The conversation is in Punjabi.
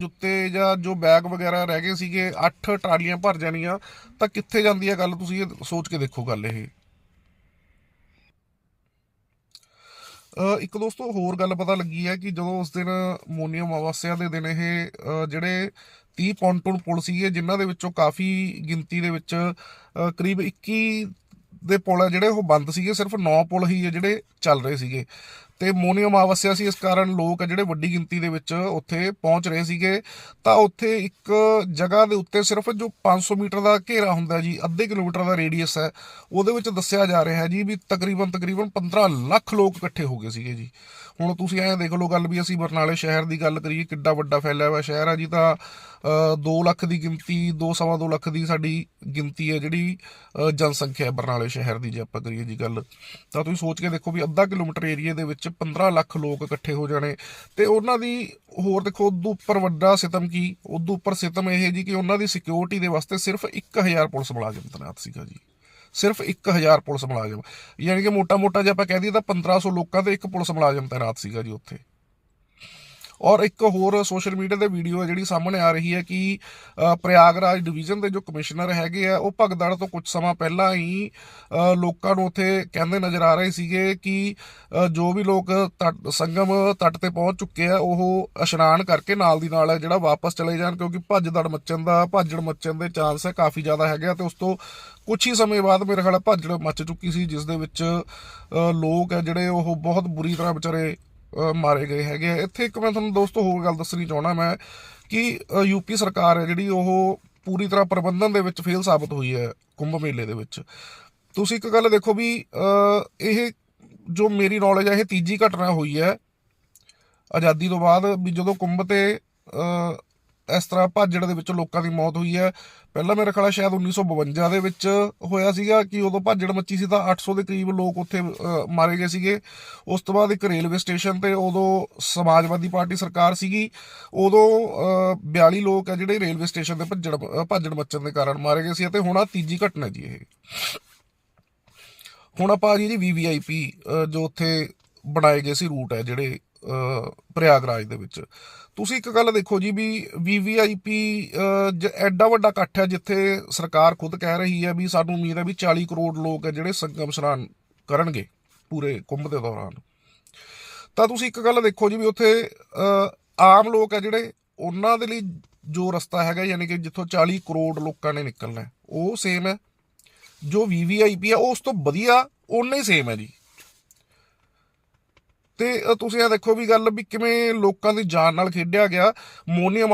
ਜੁੱਤੇ ਜਾਂ ਜੋ ਬੈਗ ਵਗੈਰਾ ਰਹਿ ਗਏ ਸੀਗੇ 8 ਟਰਾਲੀਆਂ ਭਰ ਜਾਣੀਆਂ, ਤਾਂ ਕਿੱਥੇ ਜਾਂਦੀ ਹੈ ਗੱਲ? ਤੁਸੀਂ ਇਹ ਸੋਚ ਕੇ ਦੇਖੋ ਗੱਲ ਇਹ। ਇੱਕ ਦੋਸਤੋ, ਹੋਰ ਗੱਲ ਪਤਾ ਲੱਗੀ ਹੈ ਕਿ ਜਦੋਂ ਉਸ ਦਿਨ ਮੋਨੀਅਮ ਅਮਾਵਸਿਆ ਦੇ ਦਿਨ ਇਹ ਜਿਹੜੇ 30 ਪੌਂਟੂਨ ਪੁਲ ਸੀਗੇ, ਜਿਨ੍ਹਾਂ ਦੇ ਵਿੱਚੋਂ ਕਾਫੀ ਗਿਣਤੀ ਦੇ ਵਿੱਚ ਕਰੀਬ 21 ਦੇ ਪੁਲ ਆ ਜਿਹੜੇ ਉਹ ਬੰਦ ਸੀਗੇ, ਸਿਰਫ 9 ਪੁਲ ਹੀ ਆ ਜਿਹੜੇ ਚੱਲ ਰਹੇ ਸੀਗੇ। ਤੇ ਮੋਨੀ ਅਮਾਵਸਿਆ ਸੀ, ਇਸ ਕਾਰਨ ਲੋਕ ਆ ਜਿਹੜੇ ਵੱਡੀ ਗਿਣਤੀ ਦੇ ਵਿੱਚ ਉੱਥੇ ਪਹੁੰਚ ਰਹੇ ਸੀਗੇ। ਤਾਂ ਉੱਥੇ ਇੱਕ ਜਗ੍ਹਾ ਦੇ ਉੱਤੇ ਸਿਰਫ ਜੋ 500 ਮੀਟਰ ਦਾ ਘੇਰਾ ਹੁੰਦਾ ਜੀ, ਅੱਧੇ ਕਿਲੋਮੀਟਰ ਦਾ ਰੇਡੀਅਸ ਹੈ, ਉਹਦੇ ਵਿੱਚ ਦੱਸਿਆ ਜਾ ਰਿਹਾ ਹੈ ਜੀ ਵੀ ਤਕਰੀਬਨ ਤਕਰੀਬਨ 15 ਲੱਖ ਲੋਕ ਇਕੱਠੇ ਹੋ ਗਏ ਸੀਗੇ ਜੀ। ਹੁਣ ਤੁਸੀਂ ਐਂ ਦੇਖ ਲਓ ਗੱਲ ਵੀ ਅਸੀਂ ਬਰਨਾਲੇ ਸ਼ਹਿਰ ਦੀ ਗੱਲ ਕਰੀਏ, ਕਿੱਡਾ ਵੱਡਾ ਫੈਲਿਆ ਹੋਇਆ ਸ਼ਹਿਰ ਆ ਜੀ, ਤਾਂ 2 ਲੱਖ ਦੀ ਗਿਣਤੀ 2.5 ਲੱਖ ਦੀ ਸਾਡੀ ਗਿਣਤੀ ਹੈ ਜਿਹੜੀ ਜਨਸੰਖਿਆ ਹੈ ਬਰਨਾਲੇ ਸ਼ਹਿਰ ਦੀ ਜੇ ਆਪਾਂ ਕਰੀਏ ਜੀ ਗੱਲ। ਤਾਂ ਤੁਸੀਂ ਸੋਚ ਕੇ ਦੇਖੋ ਵੀ ਅੱਧਾ ਕਿਲੋਮੀਟਰ ਏਰੀਆ ਦੇ ਵਿੱਚ 15 ਲੱਖ ਲੋਕ ਇਕੱਠੇ ਹੋ ਜਾਣੇ। ਤੇ ਉਹਨਾਂ ਦੀ, ਹੋਰ ਦੇਖੋ ਉਦੋਂ ਉੱਪਰ ਵੱਡਾ ਸਿਤਮ ਕੀ? ਉਦੋਂ ਉੱਪਰ ਸਿਤਮ ਇਹ ਜੀ ਕਿ ਉਹਨਾਂ ਦੀ ਸਿਕਿਉਰਿਟੀ ਦੇ ਵਾਸਤੇ ਸਿਰਫ 1000 ਪੁਲਿਸ ਮੁਲਾਜ਼ਮ ਤੈਨਾਤ ਸੀਗਾ ਜੀ। ਸਿਰਫ 1000 ਪੁਲਿਸ ਮੁਲਾਜ਼ਮ। ਯਾਨੀ ਕਿ ਮੋਟਾ-ਮੋਟਾ ਜੇ ਆਪਾਂ ਕਹਿ ਦਈਏ ਤਾਂ 1500 ਲੋਕਾਂ ਤੇ ਇੱਕ ਪੁਲਿਸ ਮੁਲਾਜ਼ਮ ਤੈਨਾਤ ਸੀਗਾ ਜੀ ਉੱਥੇ। ਔਰ ਇੱਕ ਹੋਰ ਸੋਸ਼ਲ ਮੀਡੀਆ ਤੇ ਵੀਡੀਓ ਹੈ ਜਿਹੜੀ ਸਾਹਮਣੇ ਆ ਰਹੀ ਹੈ ਕਿ ਪ੍ਰਯਾਗਰਾਜ ਡਿਵੀਜ਼ਨ ਦੇ ਜੋ ਕਮਿਸ਼ਨਰ ਹੈਗੇ ਆ, ਉਹ ਭਗਦੜ ਤੋਂ ਕੁਝ ਸਮਾਂ ਪਹਿਲਾਂ ਹੀ ਲੋਕਾਂ ਨੂੰ ਉੱਥੇ ਕਹਿੰਦੇ ਨਜ਼ਰ ਆ ਰਹੇ ਸੀਗੇ ਕਿ ਜੋ ਵੀ ਲੋਕ ਤਟ- ਸੰਗਮ ਤੱਟ ਤੇ ਪਹੁੰਚ ਚੁੱਕੇ ਆ, ਉਹ ਇਸ਼ਨਾਨ ਕਰਕੇ ਨਾਲ ਦੀ ਨਾਲ ਜਿਹੜਾ ਵਾਪਸ ਚਲੇ ਜਾਣ, ਕਿਉਂਕਿ ਭੱਜਦੜ ਮੱਚਣ ਦਾ, ਭੱਜੜ ਮੱਚਣ ਦੇ ਚਾਂਸ ਹੈ ਕਾਫੀ ਜ਼ਿਆਦਾ ਹੈਗੇ ਆ ਤੇ ਉਸ ਤੋਂ ਕੁਝ ਹੀ ਸਮੇਂ ਬਾਅਦ ਮੇਰੇ ਖਿਆਲ ਭੱਜੜ ਮੱਚ ਚੁੱਕੀ ਸੀ, ਜਿਸ ਦੇ ਵਿੱਚ ਲੋਕ ਹੈ ਜਿਹੜੇ ਉਹ ਬਹੁਤ ਬੁਰੀ ਤਰ੍ਹਾਂ ਵਿਚਾਰੇ ਮਾਰੇ ਗਏ ਹੈਗੇ ਆ। ਇੱਥੇ ਇੱਕ ਮੈਂ ਤੁਹਾਨੂੰ ਦੋਸਤੋ ਹੋਰ ਗੱਲ ਦੱਸਣੀ ਚਾਹਣਾ ਮੈਂ ਕਿ ਯੂਪੀ ਸਰਕਾਰ ਹੈ ਜਿਹੜੀ ਉਹ ਪੂਰੀ ਤਰ੍ਹਾਂ ਪ੍ਰਬੰਧਨ ਦੇ ਵਿੱਚ ਫੇਲ ਸਾਬਤ ਹੋਈ ਹੈ ਕੁੰਭ ਮੇਲੇ ਦੇ ਵਿੱਚ। ਤੁਸੀਂ ਇੱਕ ਗੱਲ ਦੇਖੋ ਵੀ ਇਹ ਜੋ ਮੇਰੀ ਨੌਲੇਜ ਹੈ ਇਹ ਤੀਜੀ ਘਟਨਾ ਹੋਈ ਹੈ ਆਜ਼ਾਦੀ ਤੋਂ ਬਾਅਦ ਵੀ ਜਦੋਂ ਕੁੰਭ ਤੇ ਇਸ ਤਰ੍ਹਾਂ ਭਾਜੜ ਦੇ ਵਿੱਚ ਲੋਕਾਂ ਦੀ ਮੌਤ ਹੋਈ ਹੈ। ਪਹਿਲਾਂ ਮੇਰਾ ਖਿਆਲ ਹੈ ਸ਼ਾਇਦ 1952 ਦੇ ਵਿੱਚ ਹੋਇਆ ਸੀਗਾ ਕਿ ਉਦੋਂ ਭਾਜੜ ਮੱਚੀ ਸੀ ਤਾਂ 800 ਦੇ ਕਰੀਬ ਲੋਕ ਉੱਥੇ ਮਾਰੇ ਗਏ ਸੀਗੇ। ਉਸ ਤੋਂ ਬਾਅਦ ਇੱਕ ਰੇਲਵੇ ਸਟੇਸ਼ਨ ਤੇ ਉਦੋਂ ਸਮਾਜਵਾਦੀ ਪਾਰਟੀ ਸਰਕਾਰ ਸੀਗੀ। ਉਦੋਂ ਅ, 42 ਲੋਕ ਆ ਜਿਹੜੇ ਰੇਲਵੇ ਸਟੇਸ਼ਨ ਤੇ ਭੱਜੜ ਅ, ਭਾਜੜ ਮੱਚਣ ਦੇ ਕਾਰਨ ਮਾਰੇ ਗਏ ਸੀ ਅਤੇ ਹੁਣ ਆ ਤੀਜੀ ਘਟਨਾ ਜੀ ਇਹ। ਹੁਣ ਆਪਾਂ ਆ ਜੀ ਜੀ ਵੀਵੀਆਈਪੀ ਜੋ ਉੱਥੇ ਬਣਾਏ ਗਏ ਸੀ ਰੂਟ ਹੈ ਜਿਹੜੇ ਪ੍ਰਯਾਗਰਾਜ ਦੇ ਵਿੱਚ। ਤੁਸੀਂ ਇੱਕ ਗੱਲ ਦੇਖੋ ਜੀ ਵੀ ਵੀਵੀਆਈਪੀ ਐਡਾ ਵੱਡਾ ਇਕੱਠ ਹੈ ਜਿੱਥੇ ਸਰਕਾਰ ਖੁਦ ਕਹਿ ਰਹੀ ਹੈ ਵੀ ਸਾਨੂੰ ਉਮੀਦ ਹੈ ਵੀ 40 ਕਰੋੜ ਲੋਕ ਹੈ ਜਿਹੜੇ ਸੰਗਮ ਇਸ਼ਨਾਨ ਕਰਨਗੇ ਪੂਰੇ ਕੁੰਭ ਦੇ ਦੌਰਾਨ। ਤਾਂ ਤੁਸੀਂ ਇੱਕ ਗੱਲ ਦੇਖੋ ਜੀ ਵੀ ਉੱਥੇ ਆਮ ਲੋਕ ਹੈ ਜਿਹੜੇ ਉਹਨਾਂ ਦੇ ਲਈ ਜੋ ਰਸਤਾ ਹੈਗਾ ਯਾਨੀ ਕਿ ਜਿੱਥੋਂ 40 ਕਰੋੜ ਲੋਕਾਂ ਨੇ ਨਿਕਲਣਾ ਉਹ ਸੇਮ ਹੈ। ਜੋ ਵੀਵੀਆਈਪੀ ਹੈ ਉਹ ਉਸ ਤੋਂ ਵਧੀਆ ਓਨਾ ਹੀ ਸੇਮ ਹੈ ਜੀ। ਤੇ ਤੁਸੀਂ ਇਹ ਦੇਖੋ ਵੀ ਗੱਲ ਵੀ ਕਿਵੇਂ ਲੋਕਾਂ ਦੀ ਜਾਨ ਨਾਲ ਖੇਡਿਆ ਗਿਆ। ਮੋਨੀਅਮ